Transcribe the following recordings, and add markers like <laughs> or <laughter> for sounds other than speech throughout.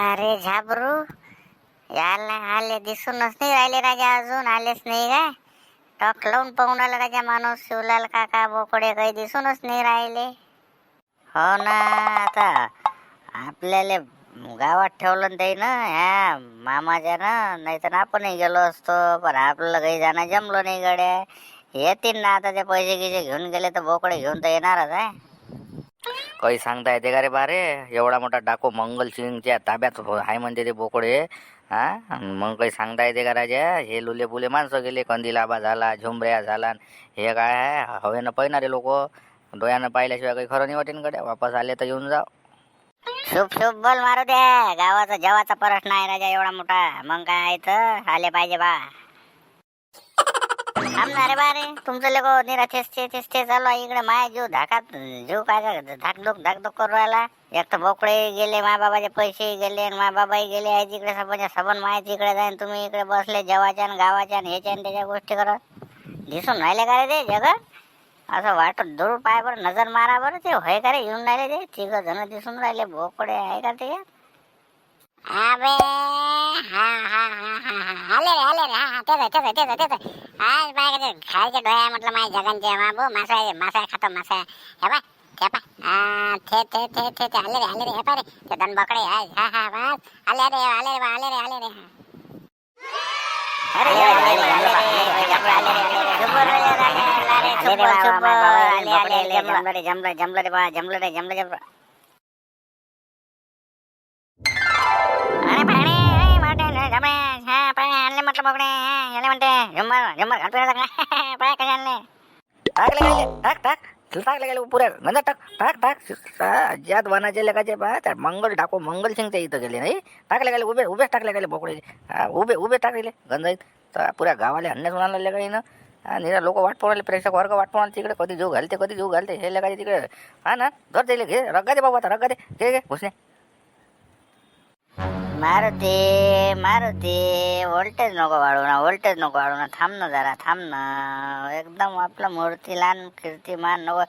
अरे झाबरू याला आले दिसूनच नाही राहिले राजा अजून आलेच नाही काय? टॉक लावून पाहून आला राजा माणूस शिवलाल काका बोकडे काही दिसूनच नाही राहिले. हो ना आता आपल्याला गावात ठेवलं ते ना ह्या मामाच्या ना नाही तर आपणही गेलो असतो पण आपल्याला काही जाणं जमलो नाही गड्या. येतील ना आता ते पैसे गिसे घेऊन गेले तर बोकडे घेऊन तर येणारच आहे. काही सांगता येते का रे बारे एवढा मोठा डाको मंगल सिंगच्या ताब्यात हो- आहे म्हणते ते बोकडे. हा? मग काही सांगता येते का राजा? हे लुले बुले माणसं गेले कंदिलाबा झाला झुंबऱ्या झाला हे काय आहे? हवेनं पाहणारे लोक. डोळ्यानं पाहिल्याशिवाय काही खरं नाही वाटेन कडे वापस आले तर येऊन जा शुभ शुभ बोल मारू द्या गावाचा जेवाचा प्रश्न आहे राजा एवढा मोठा. मग काय आहे तर आले पाहिजे बा. अरे रे बा रे तुमचं लोक हो निरा तेचते तेचते चालू आहे इकडे माया जीव धाकात जीव काय काय धाकधूक धाकधूक करू राहिला. एक तर बोकडे गेले मा बाबाचे पैसे गेले आणि बाबाही गेले आहे तिकडे सबन सबन माया तिकडे जाईन. तुम्ही इकडे बसले जेवाच्या आणि गावाच्या आणि ह्याच्या त्याच्या गोष्टी करत. दिसून राहिले का रे ते जग असं वाटत दूर पाय बरं नजर मारा बरं ते. होय का रे? येऊन राहिले ते? तिघ जण दिसून राहिले. भोकडे आहे का ते? अबे हा हा हा हा हा आले रे आले रे हा हा तेच तेच तेच तेच आज बाय का खायचे डोळ्या म्हटलं माझ्या बाबू मासा आहे मासा आहे खातो मासा हे ते पाय हा थे थे थे थे थे आले रे आले रे हे पाय रे ते दन बकडे आहे हा हा बस आले रे आले रे बा, आले रे आले रे हा. अरे आले रे आले रे आले रे आले रे जमलं रे जमलं जमलं रे बा जमलं रे जमलं जमलं मोठे हा आणले म्हटलं म्हणते घालतो पाय आणले? टाकले गेले टाक टाक टाकले गेले पुऱ्या टाक टाक टाक ज्यात वनाचे लेखाचे पहा त्या मंगल डाको मंगल सिंगच्या इथं गेले नाही. टाकले गेले उभे उभेच टाकले गेले बोकडे उभे उभे टाकले गंजाईत. तर पुऱ्या गावाले अन्न सुनाला लेखाई ना निरा लोक वाट पाहून प्रेक्षक वर्ग वाट पाहून तिकडे कधी जीव घालते कधी जीव घालते हे लेखाचे तिकडे. हा ना धर दिले घे रग्गा दे बाबा आता रग्गा दे घे घे घुसणे मारुती मारुती व्होल्टेज नको वाढू ना व्होल्टेज नको वाढू ना थांब ना जरा थांब ना एकदम आपला मूर्तीलान कीर्तिमान नको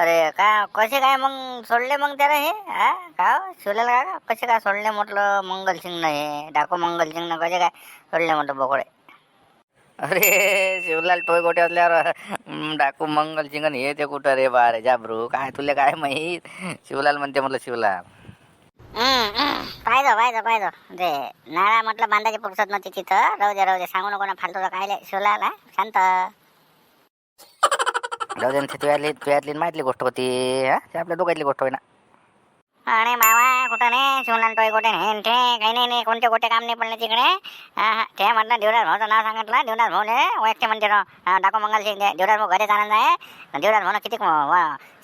अरे का कसे काय मग सोडले मग त्याला हे हा का शिवलेलं का कसे काय सोडले म्हटलं मंगलसिंगनं हे डाको मंगलसिंगनं कसे काय सोडले म्हटलं बोकडे अरे शिवलाल टोय गोटे असल्यावर डाकू मंगल चिंगन हे ते कुठं रे बा रे जाबरू काय तुला काय माहीत शिवलाल म्हणते म्हटलं शिवलाल पाहिजे पाहिजे पाहिजे ते नाळा म्हटलं बांधायची फुरसत नव्हती तिथं. राहू दे राहू दे. सांगू नको ना फालतू काय शिवला शांत. राहू दे तुझ्यातली तुझ्यातली माहितली गोष्ट होती हा? आपल्या दोघातली गोष्ट होईना अरे मामा कुठं नाही? शिवनान टोय कुठे नाही? ते काही नाही नाही कोणते कुठे काम नाही पडले तिकडे. हा, ते म्हटलं देवराज भाऊचं नाव सांगितलं. देवराज भाऊने वैयक्तिक म्हणते राव. डाको मंगल सिंग देवराज भाऊ घरी जाणार आहे. देवराज भाऊनं किती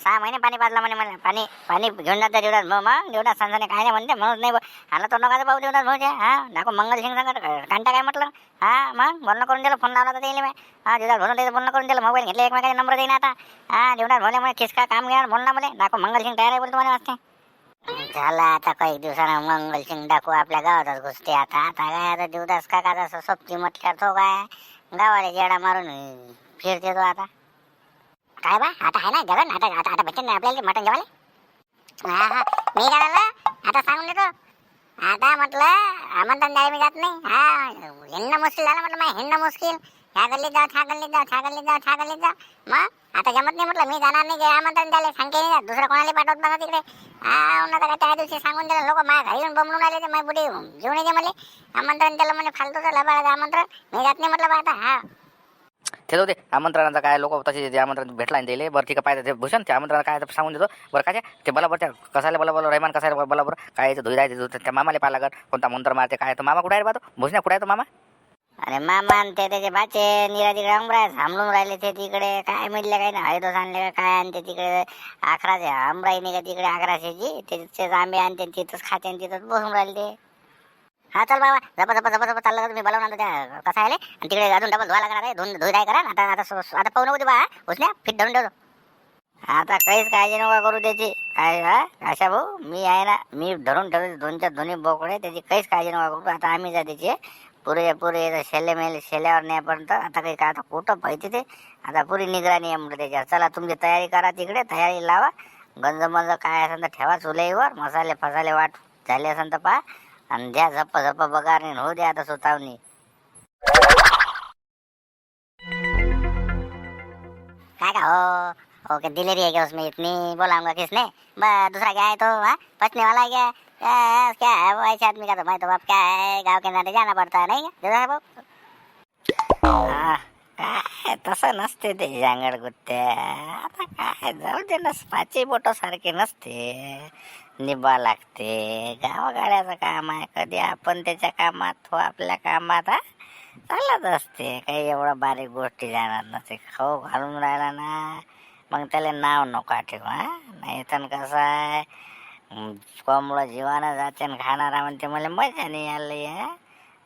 सहा महिने पाणी पाजलं म्हणे मला पाणी पाणी घेऊन जातं देवराज भाऊ मग. देवराज संसाने काय नाही म्हणते म्हणून नाही आला तो नका भाऊ देवराज भाऊचे हा डाको मंगल सिंग सांगत कांटा काय म्हटलं? हा मग बोलणं करून दिलं फोन लावला तर येईल मी हा देवराज भाऊ त्याचं बोलणं करून दिलं मोबाईल घेतले एकमेकाचे नंबर देईन आता. हा देवराज भाऊने म्हणे किसका काम घेणार? बोलणार मला. डाको मंगल सिंग तयार आहे बोलतो मला वाटते झाला आता काही दिवसानं मंगलसिंग डाकू आपल्या गावातच घुसते आता. आता काय आता देवदास काका जसं सोबती म्हटल्यावर तो काय गावाला जेडा मारून फिरते तो आता. काय बा आता आहे ना जगन? आता आता आता भेटेल ना आपल्याला मटण जेवायला? हा हा. मी काय झालं आता सांगून देतो. आता म्हटलं आमंत्रण द्यायला मी जात नाही. हा हिंडणं मुश्किल झालं म्हटलं मग हिंडणं मुश्किल. ह्या गल्लीत जाऊ ह्या गल्लीत जाऊ ह्या गल्लीत जाऊ ह्या गल्लीत जाऊ मग? आता जमत नाही म्हटलं मी जाणार नाही जे आमंत्रण द्यायला सांगते नाही दुसरं कोणाला पाठवत बघा तिकडे. हा उन्हात त्या दिवशी सांगून दिलं लोक माझ्या घरी येऊन बमलून आले ते माझी बुडी जेवण येते मला आमंत्रण दिलं म्हणे फालतूचं लबाडाचं आमंत्रण. मी जात नाही म्हटलं बा आता हा. ते जाऊ दे आमंत्रणाचा काय लोक तसे ते आमंत्रण भेटला दिले बरं ठीक आहे पाहिजे ते भूषण ते आमंत्रण काय ते सांगून देतो. बरं काय ते? बला बरं त्या कसायला बला बला रहमान कसायला बला बरं काय धुई जायचं त्या मामाला पाहिला लागत कोणता मंत्र मारते काय तो? मामा कुठे आहे बा तो? भूषण कुठे आहे तो मामा? अरे मामा आणि ते त्याचे बाचे निरा तिकडे अमराय थांबलून राहिले ते तिकडे. काय म्हटलं काय ना? हळदोस आणले का काय? आणते तिकडे अकराशे अमराई नाही का तिकडे अकराशेची. त्याचे आंबे आणते तिथंच खाते आणि तिथंच बसून राहिले. ते हा चल बाबा. जपा जपा जपा जपा चाललं का तुम्ही? बोलावून त्या कसा आले आणि तिकडे अजून डबल धुवा लागणार आहे. दोन धुई काय करा आता आता आता पाहू नको बा उसण्या फिट धरून ठेवतो आता काहीच काळजी नका करू त्याची. काय अशा भाऊ मी आहे ना मी धरून ठेवतो दोनच्या दोन्ही बोकडे. त्याची काहीच काळजी नका करू. आता आम्ही जा त्याची. पुरे पुरे शेले मेले शेल्यावर नेपर्यंत आता काही काय आता कुठं पाहिजे ते? आता पुरी निगराणी आहे म्हटलं त्याच्यावर. चला तुमची तयारी करा तिकडे तयारी लावा. गंज मंज काय असेल तर ठेवा चुल्यावर मसाले फसाले वाट झाले असेल तर पहा. आणि द्या झप्प झप्प बघा नाही होऊ द्या आता सुतावणी. काय का हो? ओके दिलेरी है क्या उसमें? इतनी बोलाऊंगा किसने? दूसरा क्या है तो हाँ? बचने वाला है क्या? क्या है क्या है? वो ऐसे आदमी का तो भाई तो बाप क्या है? गाँव के नाते जाना पड़ता है नहीं क्या? दादा तसं नसते ते जांगड गुत्ते आता काय जाऊ दे ना पाचही बोट सारखे नसते। निभा लागते। गावागाड्याचं काम आहे कधी आपण त्याच्या कामात तो आपल्या कामात हा? चालत असते काही एवढं बारीक गोष्टी जाणार नसते। खाऊ घालून राहिला ना। मग त्याला नाव नका ठेवा हा? नाही तर कसं आहे? कोंबडं जीवानं जाते आणि खाणारा म्हणते मला मजा नाही आली आहे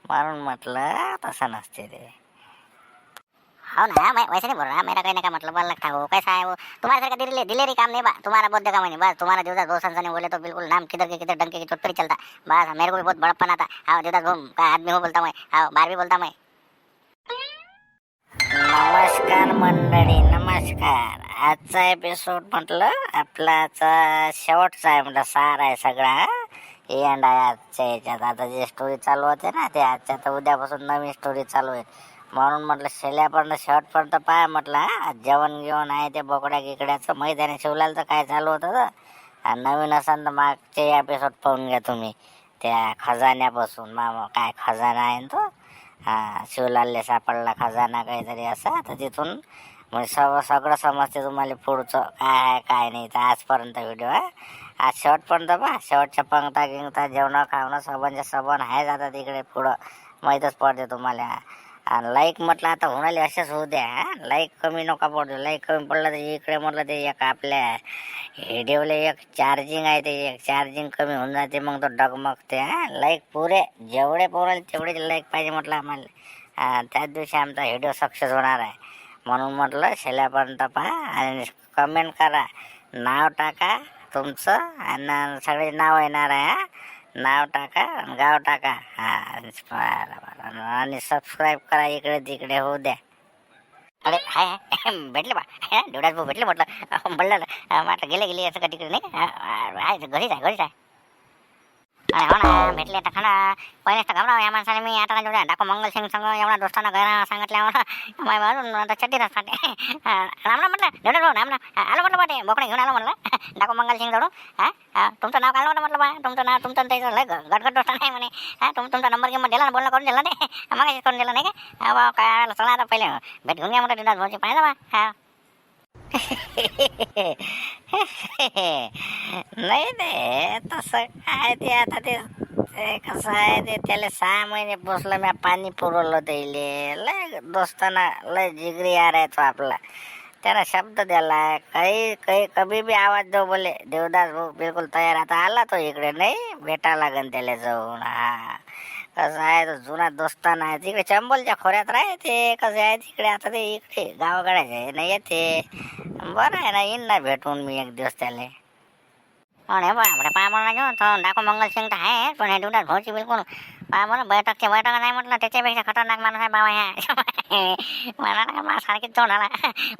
म्हणून म्हटलं तसं नसते ते हो ना मैं वैसे नहीं बोल रहा मेरा कहने का मतलब अलग था वो हो, कैसा है वो? तुम्हारे सर का दिलेरी दिलेरी काम नहीं बा तुम्हारा बहुत का नहीं बस तुम्हारा देवदास बहुत संसने बोले तो बिल्कुल नाम किधर के किधर डंके की चोट पर चलता बस मेरे को भी बहुत बड़प्पन आता हाँ देवदास घूम का आदमी हो बोलता मैं हाँ बार भी बोलता मैं नमस्कार मंडळी नमस्कार. आजचा एपिसोड म्हटलं आपला आजचा शेवटचा आहे म्हटलं सार आहे सगळा एंड आहे आजच्या याच्यात. आता जे स्टोरी चालू होते ना ते आजच्या तर उद्यापासून नवीन स्टोरी चालू आहे. म्हणून म्हटलं शेल्यापर्यंत शेवटपर्यंत पाय म्हटलं हा. जेवण घेऊन आहे ते बोकड्या गिकड्याचं मैदानी शिवलालचं काय चालू होतं तर? आणि नवीन असाल तर मागचे एपिसोड पाहून घ्या तुम्ही. त्या खजान्यापासून मामा काय खजाना आहे ना तो? हा शिवलालले सापडला खजाना काहीतरी असा. तर तिथून म्हणजे सगळं सगळं समजते तुम्हाला पुढचं. काय आहे काय नाही. तर आजपर्यंत व्हिडिओ आहे आज शेवटपर्यंत पहा. शेवटच्या पंगता गिंगता जेवणं खावणं सबनच्या सबन आहे जातात तिकडे पुढं. माहीतच पडते तुम्हाला. आणि लाईक म्हटलं आता होणाले असेच होऊ द्या लाईक कमी नका पडू. लाईक कमी पडलं तर इकडे म्हटलं ते एक आपल्या व्हिडिओला एक चार्जिंग आहे ते एक चार्जिंग कमी होऊन जाते मग तो डगमगते हा. लाईक पुरे जेवढे पोराल तेवढेच लाईक पाहिजे म्हटलं आम्हाला. त्याच दिवशी आमचा व्हिडिओ सक्सेस होणार आहे. म्हणून म्हटलं शेल्यापर्यंत पहा आणि कमेंट करा. नाव टाका तुमचं आणि सगळे नाव येणार आहे हा. नाव टाका आणि गाव टाका. हा बरं बरं आणि सबस्क्राईब करा इकडे तिकडे होऊ द्या. अरे हाय भेटले बा. डोळ्यात भाऊ भेटले म्हटलं. बोललं म्हटलं गेले गेले असं का? तिकडे नाही आहे घरीच आहे घरीच आहे. अरे हो ना भेटले तर खाना पहिलेच तर घाबराव या माणसाने मी. आता जेवढ्या डाको मंगल सिंग संग एवढा दोस्ताना घरा सांगितल्यावर <laughs> माय अजून आता चट्टी रस्ते <laughs> राम राम म्हटलं. देवदास राम राम. आलो म्हटलं बाटे बोकडे घेऊन आलो म्हटलं. <laughs> डाको मंगल सिंग जोडून. हा तुमचं नाव काढलं होतं म्हटलं बा तुमचं नाव तुमचं त्याचं लय गटगट दोस्ता नाही म्हणे. तुम तुमचा नंबर घेऊन दिला ना बोलणं करून दिला नाही. मग करून दिला नाही का? बा काय चला आता पहिले. भेट घेऊन घ्या म्हटलं देवदास भाऊची पाहिजे बा. हा. <laughs> नाही ते तसं काय ते आता ते कसं आहे ते त्याला सहा महिने पोचलं मी पाणी पुरवलं त्याले. लय दोस्ताना लय जिगरी यार आहे तो आपला. त्यानं शब्द दिला काही काही कभी बी आवाज दो बोले देवदास भाऊ बिलकुल तयार आता आला तो इकडे नाही? भेटा लागन त्याला जाऊन. हा. कसं आहे तो जुना दोस्त आहे. तिकडे चंबलच्या खोऱ्यात राहते कसं आहे तिकडे आता ते इकडे गावाकडे नाही येते बरं आहे ना येईन ना भेटून मी एक दिवस त्याला. अरे बापरे पाय म्हणून घेऊन तो डाको मंगल सिंग तर आहे पण हे देवदास भाऊची बिलकुल पाय बैठक ते बैठक नाही म्हटलं त्याच्यापेक्षा खतरनाक माणूस आहे बाबा ह्या. मला ना मला सारखीच तोंड आला.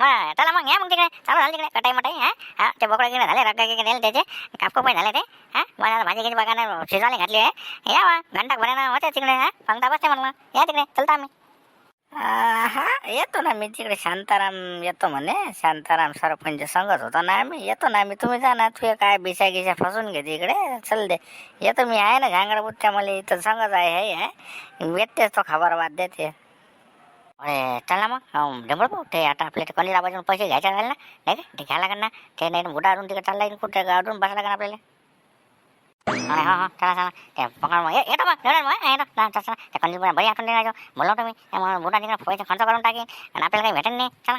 मग चला मग या मग तिकडे. चालू झालं तिकडे. कटाई मटाई हा? हा ते बोकडे गेले झाले रग्गा गेले झाले त्याचे. कापको पण झाले ते हा? मला भाजी गिजी बघा शिजवाली घातली आहे. या वा घंटा भरायला होते तिकडे हा? पंगता बसते म्हणलं या तिकडे चलता आम्ही. हा येतो ना मी तिकडे शांताराम येतो म्हणे. शांताराम सरपंच सांगत होता ना आम्ही. येतो ना आम्ही. तुम्ही जा ना तू काय बिसा गिसा फसून घे तिकडे. चल दे. येतो मी आहे ना झांगड मला इथं सांगत आहे हे आहे भेटतेच तो खबर वाद देते. अरे चला मग. हो, डबल भाऊ ते आता आपल्या ते कणीला बाजून पैसे घ्यायचे राहिले ना? नाही का? ते घ्यायला का ना? ते नाही बुडारून तिकडे चालला कुठे? गाडून बसायला लागेल आपल्याला. अरे हा हा चला चला ते पकड मग ये- येतो मग मग येतो चला चला त्या कणील बरी आठवण देणार बोलवतो तुम्ही त्यामुळे बुडा तिकडे पैसे खर्च करून टाकेन आणि आपल्याला काही भेटेल नाही चला.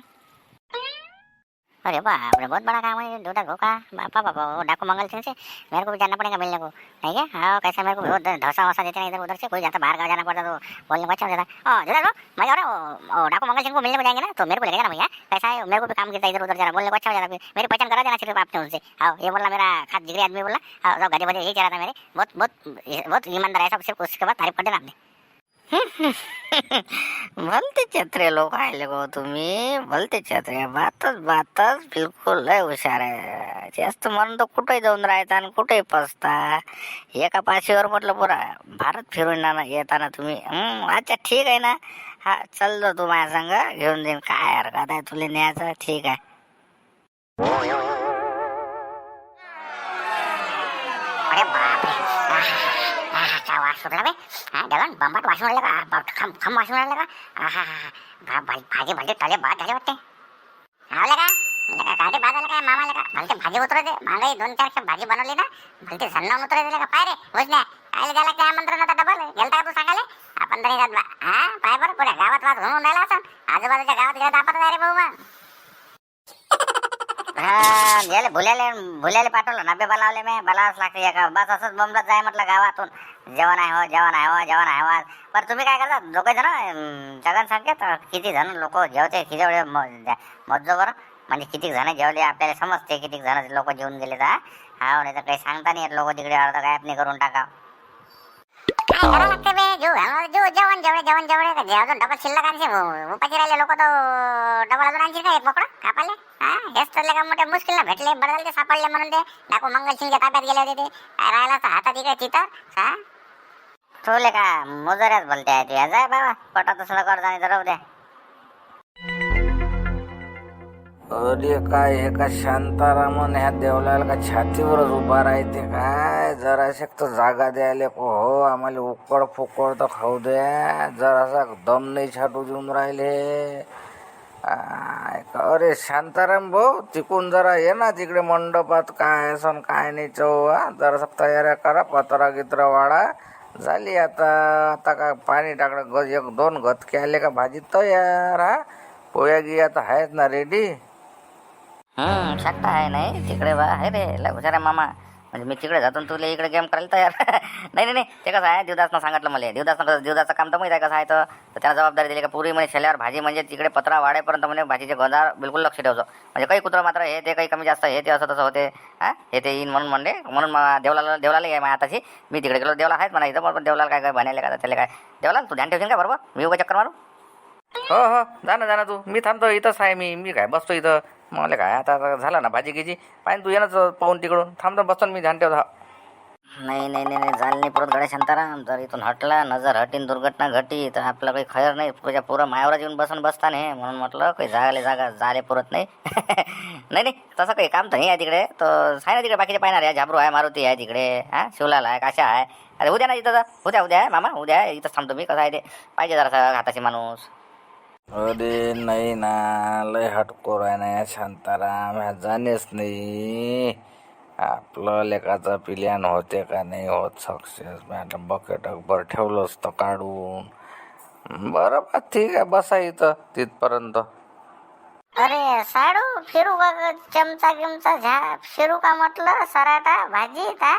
अरे बाप रे बहुत बड़ा काम है दो भाऊ का बापा बापा वो डाकू मंगल सिंह से मेरे को भी जाना पड़ेगा मिलने को नहीं क्या हाँ कैसे मेरे को वो धसा वसा देते हैं इधर उधर से कोई जाता बाहर का जाना पड़ता तो बोलने को अच्छा होता जाता हाँ जोधा मैं जा रहा हूँ डाकू मंगल सिंह को मिलने को जाएंगे ना तो मेरे को लेगा ना भैया कैसा है मेरे को भी काम करता इधर उधर जाना बोलने को अच्छा हो जाता मेरी पहचान करा देना सिर्फ आपने उनसे हाँ ये बोला मेरा खाद जिगरी आदमी बोला हाँ गधे बधे यही चला था मेरे बहुत बहुत बहुत ईमानदार है सब सिर्फ उसके बाद तारीफ कर देना आपने <laughs> भलते छत्रे लोक आले गो तुम्ही. भलते छत्रे. बातच बातच बिलकुल लय हुशार आहे. जास्त म्हणून तर कुठेही जाऊन राहायचा आणि कुठेही पसता? एका पाशीवर म्हटलं पुरा भारत फिरून येताना तुम्ही. अच्छा ठीक आहे ना. हा चल तू माझ्या संग. घेऊन देईन. काय हरकत आहे तुला न्यायचं? ठीक आहे. अरे बापरे काय वास सुटला बे हा दगन बंबाट वासून राहिले का बाप खम खम वासून राहिले का हा हा भा- भाजी भलते तले बाद झाले वाटते आवले का म्हणजे काय गाडी बाद आलं काय मामाला का भलते भाजी उतरते मागे दोन चार भाजी बनवली ना भलते सन्नावून उतरत का पाय रे वजन्या नाही आयला गेला काय आमंत्रण आता डबल गेलता का तू सांगाले आपण तरी जात हा पाय बरं पुढे गावात वाद होऊन राहिला असं आजूबाजूच्या गावात गेला आपण रे भाऊ मग. हा गेले भुल्याले भुल्याले पाठवलं नबे बोलावले मी बोलावंच लागते एका. बस असंच बोंबलत जाय म्हटलं गावातून. जेवण आहे हो जेवण आहे हो जेवण आहे हो आज. तुम्ही काय करता? दोघे जण जगन सांगत किती जण लोक जेवते? किती वेळ मज्जो बरं. म्हणजे किती जण जेवले? आपल्याला समजते किती जण लोक जेवून गेले तर हा नाही तर काही सांगता नाही लोक तिकडे अर्ध गायब नाही करून टाका काय करावं लागते बे जेव जेव जेवण जेवढे जेवण जेवढे. डबल शिल्लक आणशील? उपाशी राहिले लोक तर डबल अजून आणशील का मोकळं कापाले हा हेच तर का मोठे मुश्किल ना भेटले ते सापडले म्हणून ते. डाकू मंगल सिंगच्या ताब्यात गेले होते ते. काय राहिला तर हातात इकडे तिथं? हा? का मुजऱ्याच बोलते आहे ते जाय बाबा द्या अरे काय हे का शांतारामन ह्या देवलाला का छातीवरच उभा राहते? काय? जराशे तर जागा द्यायला को हो आम्हाला उकड फुकड तर खाऊ द्या. जरासा दम नाही छाटू देऊन राहिले. अरे शांताराम भाऊ तिकून जरा ये ना तिकडे मंडपात काय सण काय नाही चव जरा तयाऱ्या करा पत्रा गित्रा वाढा. झाली आता आता का पाणी टाकलं ग एक दोन घतके आले का भाजी तयार हा. पोया गी आता आहेत ना रेडी हम्म शकता आहे नाही तिकडे बा आहे रे लय मामा. म्हणजे मी तिकडे जातो आणि तुला इकडे गेम करायला तयार. <laughs> नाही नाही नाही. ते कसं आहे देवदासनं सांगितलं मला. देवदासनं कसं देवदासचं काम तर माहीत आहे कसं आहे तर त्याला जबाबदारी दिली का पुरी म्हणजे शेल्यावर भाजी म्हणजे तिकडे पत्रा वाढेपर्यंत म्हणजे भाजीचे गोंधार बिलकुल लक्ष ठेवतो. म्हणजे काही कुत्र मात्र हे ते काही कमी जास्त हे ते असं तसं होते. हा? हे ते येईन म्हणून म्हणले. म्हणून मग देवलाला देवलाला आहे माझ्या आताशी मी तिकडे गेलो देवला आहेत म्हणा इथं पण देवलाला काय काय बनायला का त्याला काय. देवला तू ध्यान ठेवशील का बरोबर? मी उभं चक्कर मारू? हो हो. जा ना जा ना तू. मी थांबतो इथंच आहे मी. मी काय बसतो इथं. मला काय आता आता झाला ना भाजी गिजी? पाहिजे तू ये ना पाहून तिकडून. थांबतो बसतो ना मी ध्यान ठेवतो. हा. नाही नाही नाही नाही झालं नाही परत गणेश शांताराम. जर इथून हटला नजर हटीन दुर्घटना घटी तर आपलं काही खैर नाही. तुझ्या पुरं मायावर येऊन बसून बसता नाही म्हणून म्हटलं काही जागाले जागा झाले पुरत नाही. <laughs> नाही नाही तसं काही काम तर नाही आहे तिकडे. तर आहे ना तिकडे बाकीचे पाहणार आहे. झाबरू आहे मारुती आहे तिकडे. हा शिवलाल आहे काशा आहे. अरे उद्या ना इथं उद्या उद्या आहे मामा उद्या आहे इथंच थांबतो मी. कसं आहे ते? पाहिजे जरासा हाताशी माणूस. अरे नाही ना लय हटकोर आहे ना शांताराम. ह्या जाणेच नाही. आपलं लेखाचं पिल्यान होते का नाही होत सक्सेस मॅडम बकेटभर भर ठेवलं असतं काढून. बरं बा ठीक आहे बसा इथं तिथपर्यंत. अरे साडू फिरू का चमचा गिमचा झा फिरू का म्हटलं सराटा भाजी का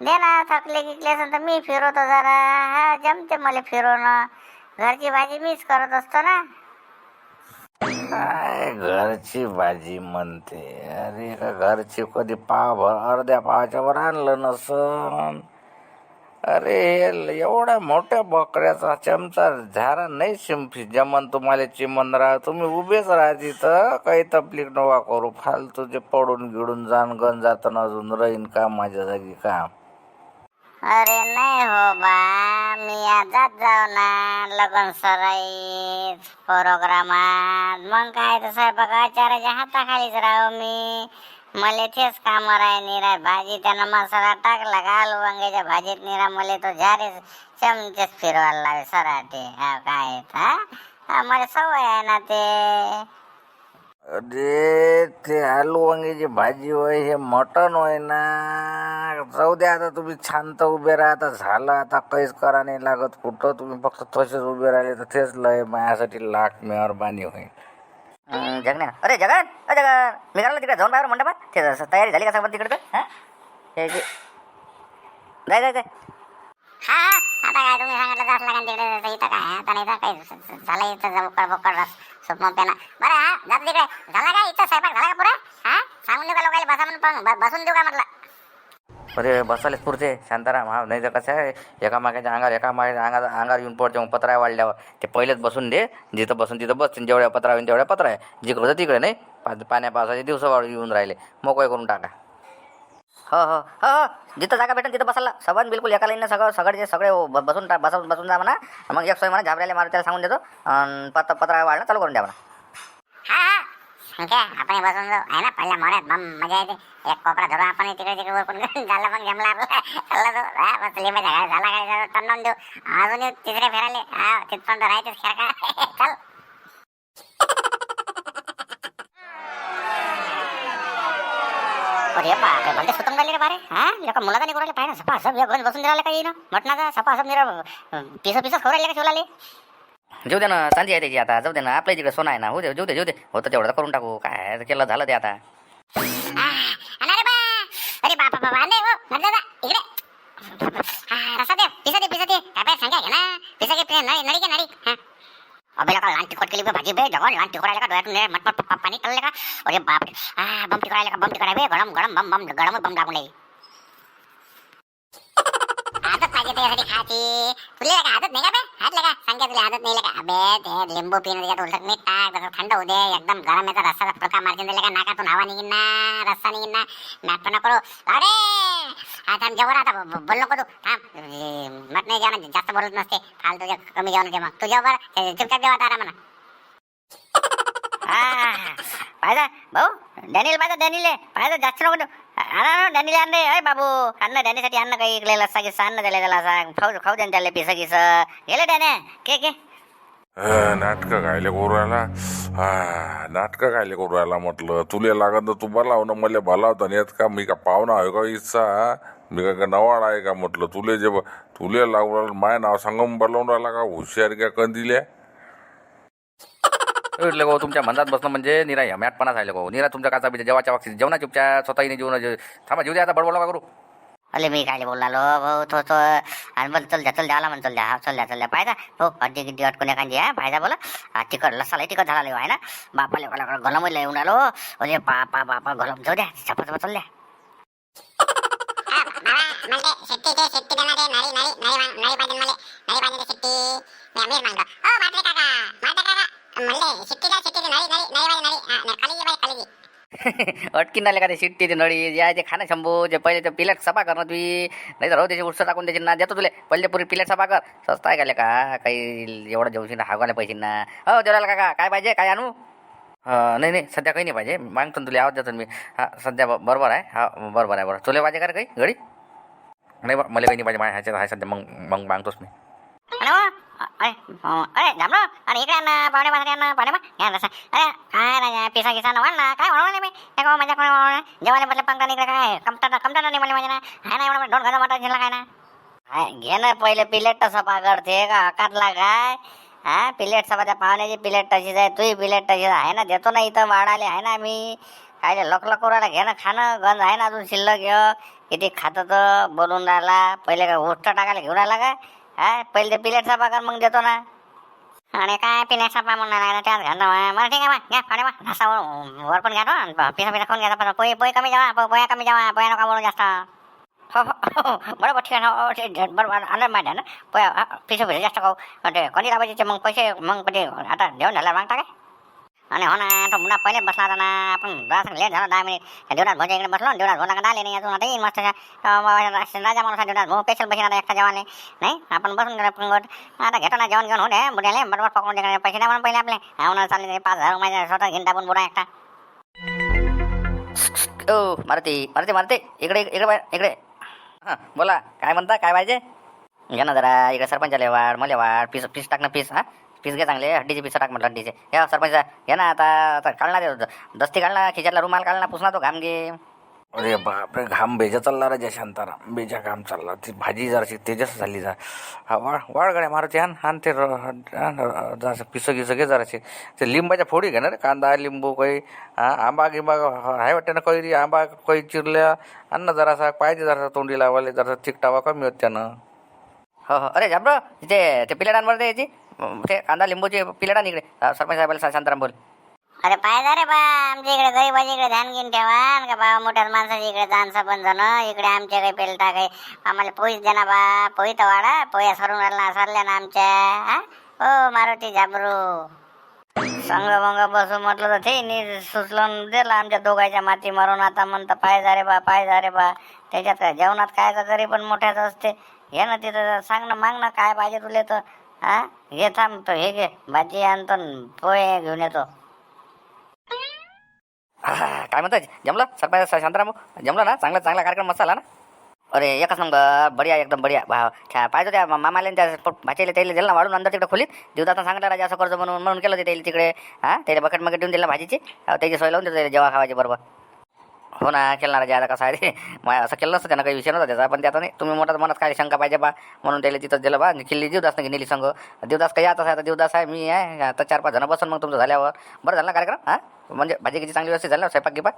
दे ना थकले गिकले असेल तर मी फिरवतो जरा. हा जमते मला फिरवणं. घरची भाजी मीच करत असतो ना. काय घरची भाजी म्हणते. अरे का घरची कधी पावभर अर्ध्या पावाच्या वर आणलं नसन? अरे एवढ्या मोठ्या बकऱ्याचा चमचा झारा नाही शिंपी. जमन तुम्हाला चिमन राहा. तुम्ही उभेच राहा तिथं. काही तपलीक नवा करू. फालतू जे पडून गिडून जाण गण जातं अजून राहीन का? माझ्या जागी काम अरे नाही हो बा मी आजात जाऊ ना लगन सराईत प्रोग्रामात. मग काय तर स्वयंपाकाचाराच्या हाताखालीच राहू मी. मले तेच काम राय निरा भाजी त्यानं मसाला टाकला का आलू वांग्याच्या भाजीत निरा मले तो झारे चमचेच फिरवायला लावे सराटे. हा काय हा? हा, मला सवय आहे ना ते. अरे ते आलू वांग्याची भाजी होय हे मटण होय ना. जाऊ द्या आता तुम्ही शांत उभे राहा. आता झालं आता काहीच करा नाही लागत. कुठं तुम्ही फक्त तसेच उभे राहिले तर तेच लय माझ्यासाठी लाख मेहरबानी होईल. जगन अरे जगन! अरे जगन! मी घालला तिकडे जाऊन बाहेर मंडपात. ते जसं तयारी झाली का सगळं तिकडे हा? हे जाय जाय हा आता काय तुम्ही सांगितलं असलं का तिकडे. तर इथं काय? आता नाही तर काही झालं इथं बोकड बोकड सुपमा पेना बरं हा जातो तिकडे. झाला का इथं? स्वयंपाक झाला का पुरा हा? सांगून देऊ का लोकांना? बसा म्हणून बसून देऊ का म्हटलं? अरे बसायलाच पुरते. शांताराम हा नाही तर कसं आहे एका मागाच्या अंगावर एका मागाच्या अंगावर अंगावर येऊन पडते मग पत्रा वाढल्यावर. ते पहिलेच बसून दे जिथं बसून तिथं बस जेवढ्या पत्रा येऊन तेवढ्या पत्रा आहे. जिकडं होतं तिकडे नाही? पा पाण्या पावसाचे दिवस येऊन राहिले. मोकळे करून टाका. हो हो हो हो. जिथं जागा भेटेल तिथं बसायला. सगळं बिलकुल एका लाईननं सगळं सगळे सगळे बसून टा बसून बसून जा म्हणा. मग एक सोय म्हणा झाबऱ्याला मारून त्याला सांगून देतो. अन् पत पत्रा वाढणं चालू करून द्या म्हणा. संख्या आपण बसून जाऊ आहे ना पहिल्या मोऱ्यात मग मजा येते. एक कोपरा धरून आपण तिकडे तिकडे वरपून झालं पण जमला आपला. चालला तो. हा, बस लिंबाच्या घरात झाला काय टन्नून देऊ. अजून तिसरे फेराले हा तिथपर्यंत राहायचेच खेळ का <laughs> चल. अरे बापरे भलते सुतम गेले रे बारे. हा लोक मुलाचा नाही करायला पाहिजे सपा सब घेऊन बसून राहिला काही ना? मटणाचा सपा सब निरा पिस पिस खाऊ का शिवलाले? जेऊ दे ना चांदी आहे त्याची आता. जाऊ दे ना आपल्या तिकडे सोना आहे ना. हो दे जेऊ दे जेऊ दे. होतं तेवढं तर करून टाकू. काय आता केलं झालं ते आता. अरे अरे बापा बाबा आले हो. दादा इकडे. रसा दे पिसा दे पिसा दे. काय पाय सांगा घे ना. पिसा घे नळी नळी घे नळी. अबे लका लहान तिखट केली बे भाजी बे. जगह लहान तिखट राहिला का डोळ्यातून ने मटमट पप्पा पाणी कळले का? अरे बाप हा बम तिखट राहिला का? बम तिखट आहे बे गरम गरम बम बम गरम बम टाकून नाही आदत पाहिजे त्याच्यासाठी खायची तुला का आदत नाही का बे हात लगा सांगा तुला आदत नाही का अबे ते लिंबू पिणं त्याच्यात उलट मीठ टाक जसं थंड होऊ दे एकदम गरम याचा रस्सा फडका मारतील दिले का नाकातून हवा निघीन ना रस्सा निघीन ना मॅट पण नको अरे आता जेवण आता बोल नको तू थांब मत नाही जेवण जास्त बोलत नसते फालतू तुझ्या कमी जेवण जेव्हा मग तू जेव्हा चुपचाप जेव्हा आता म्हणा पाहिजे भाऊ डॅनियल पाहिजे डॅनिल पाहिजे जास्त नको आणा डॅनिल रे अय बाबू. अन्न डॅनीसाठी अन्न काही इकडे लस्सा गिस्सा अन्न त्याला त्याला सांग खाऊ खाऊ द्या त्याला पिसं गिस गेलं डॅने. के के? नाटकं गायले करू राहिला हा नाटकं गायले करू राहिला म्हटलं तुले लागत तर तू बोलाव ना मला बलावता नाही येत का? मी का पाहुणा आहे का इच्छा मी का नवाड आहे का म्हटलं तुले जे तुले लागू राहिलं माय नाव सांगून बोलावून राहिला का? हुशार का कंदिल्या म्हटलं गो तुमच्या मनात बसणं म्हणजे निरा या मॅटपणा झाले गो निरा तुमच्या काचा बिचा जेवाच्या बाबतीत जेवणा चुपच्या स्वतःही जेवण थांबा जेऊ द्या आता बडबड करू अरे मी काय बोललो भाऊ तो तो आणि बोल चल द्या चल द्या आला म्हण चल द्या हा, चल द्या चल द्या पाहिजे हो अड्डी गिड्डी अटकून एखादी आहे पाहिजे बोला हा, तिकट लसाला तिकट झाला आहे ना बापाले मला गलम येऊन आलो अरे बापा बापा गलम जाऊ द्या चपा चपा चल द्या अटकीन आले का ते शिट्टी ते नळी या ते खाणं शंभू जे पहिले ते पिलेट सफा कर ना तुम्ही नाही तर हो त्याची उठसं टाकून द्यायची ना देतो तुले पहिले पुरी पिलेट सफा कर स्वस्त आहे का का काही एवढं जेवशील ना हागवायला पैसे ना हो जेवायला काका काय पाहिजे काय आणू नाही नाही सध्या काही नाही पाहिजे मागतो ना तुला आवाज देतो मी हा सध्या बरोबर आहे हा बरोबर आहे बरोबर तुला पाहिजे का रे काही घडी नाही बा मला काही नाही पाहिजे माझ्या ह्याच्यात आहे सध्या मग मग मागतोच मी अरे अरे जमलो आणि इकडे ना पाहुणे माझ्या ना पाहुणे अरे काय राजा पिसा गिसा ना ना काय म्हणून मी काय गो माझ्या कोण जेवायला म्हटलं पंक्ता नाही काय कमता कमता नाही मला माझ्या ना आहे ना एवढा दोन घाचा वाटा झिला काय ना घे ना पहिले पिलेट तसा पाकडते का हकातला काय हा पिलेट सभा पाहुण्याची पिलेट तशीच आहे तुही पिलेट तशीच आहे ना देतो ना इथं वाढाले आहे ना मी काय लक लक राहिला घे ना खाणं गंज आहे ना अजून शिल्लक घे किती खातं तर बोलून राहिला पहिले काय उष्ट टाकायला घेऊन राहिला काय हा पहिले ते पगार कर मग देतो ना. आणि काय पिण्याचा पा म्हणून राहिला त्यात मला ठीक आहे मग घ्या पाणी मग वर पण घ्या पिसा पिसा खाऊन घ्या पण पोहे पोहे कमी जावा पो- कमी जावा पोया नका बोलू जास्त. हो, हो, हो, हो. बरोबर ठीक आहे हो, बरोबर आलं माहिती आहे ना. पोया पिसा पिसा जास्त खाऊ. ते कोणी लावायचे मग पैसे मग ते आता देऊन झाला मागता काय? आणि हो ना तो मुला पहिले बसला होता ना आपण जरासं लेट झाला दहा मिनिट देवरात भाऊच्या इकडे बसलो देवरात भाऊ नका आले नाही अजून आता येईन मस्त राजा माणूस देवरात भाऊ स्पेशल बसून आता एकटा जेवण नाही आपण बसून गेलो पंगत आता घेतो ना जेवण घेऊन होते बुड्याले बरोबर पकडून तिकडे पैसे द्या म्हणून पहिले आपले हा चालले पाच हजार माझ्या स्वतः घेऊन टाकून बुडा एकटा ओ मारती मारती मारती इकडे इकडे बाहेर, इकडे हां बोला काय म्हणता काय पाहिजे घे ना जरा इकडे सरपंचाले वाढ मला वाढ पीस पीस टाक ना पीस हा पीस घे चांगले हड्डीचे पीस टाक म्हटलं हड्डीचे. हे सरपंच घे ना आता आता काढ ना ते. दस्ती काढ ना खिच्यातला रुमाल काढ ना पुसना तो घाम घे. अरे बापरे घाम बेजा चालला रे शांताराम बेजा घाम चालला. ती भाजी जराशी तेजस झाली जा. हा वाळ वाळ गड्या मारुती आण आण ते र- आण, र- जरासं पिसं गिसं घे जराशी. ते लिंबाच्या फोडी घे ना रे कांदा लिंबू काही हा आंबा गिंबा आहे वाटतं ना कैरी आंबा काही चिरल्या. आण ना जरासा पाहिजे जरासा तोंडी लावायला जरासा तिकटावा कमी होत त्यानं. हो हो. अरे झाबरो ते ते पिलेटांवर दे याची. ते कांदा लिंबूचे पिलडा इकडे सरपंच साहेबाला शांताराम बोल. अरे पाहिजे रे बा आमच्या इकडे गरीबाच्या इकडे ध्यान घेऊन ठेवा आणि का बा मोठ्या माणसाच्या इकडे जाण सबन जण इकडे आमच्या काही पेलटा काही आम्हाला पोईच देना बा पोई तर वाडा पोया सरून राहिला सरल्या ना आमच्या हा? ओ मारुती झाबरू संग मंग बसू म्हटलं तर ते नी सुचलं दिलं आमच्या दोघांच्या माती मारून आता म्हणतं पाय रे बा पाय रे बा. त्याच्यात काय जेवणात काय तर पण मोठ्याच असते. घे ना तिथं सांग ना माग ना काय पाहिजे तुले तर. हा? घे थांब तो हे घे. भाजी आणतो न पोहे घेऊन येतो. आहा, काय म्हणतात जमलं? सरपंच शांताराम? जमलं ना? चांगला चांगला कार्यक्रम मस्त आला ना? अरे एकच नंबर. बढिया एकदम बढिया. भाव छा पाहिजे त्या मा- मामाला आणि त्या भाचीला त्याला दिलं ना वाढून अंदर तिकडे खोलीत. देवदाता सांगितलं राजा असं करतो म्हणून म्हणून केलं ते त्याला तिकडे. हां? त्याला बकेट मकेट देऊन दिलं भाजीची. अहो, त्याची सोय लावून देतो त्याला जेव्हा खावायची बरोबर. हो ना केलं ना आता कसं आहे ते. <laughs> असं केलं नसतं त्यांना काही विषय नव्हता त्याचा पण त्याचा नाही. तुम्ही मोठा मनात काय शंका पाहिजे बा? म्हणून त्याला तिथं दिलं बा. किल्ली देवदास नाही नेली संघ? देवदास काही आता आहे आता देवदास आहे मी आहे. आता चार पाच जण बसून मग तुमचं झाल्यावर. बरं झालं ना कार्यक्रम? हां? म्हणजे भाजी किती चांगली व्यवस्थित झालं स्वयंपाक गिपाक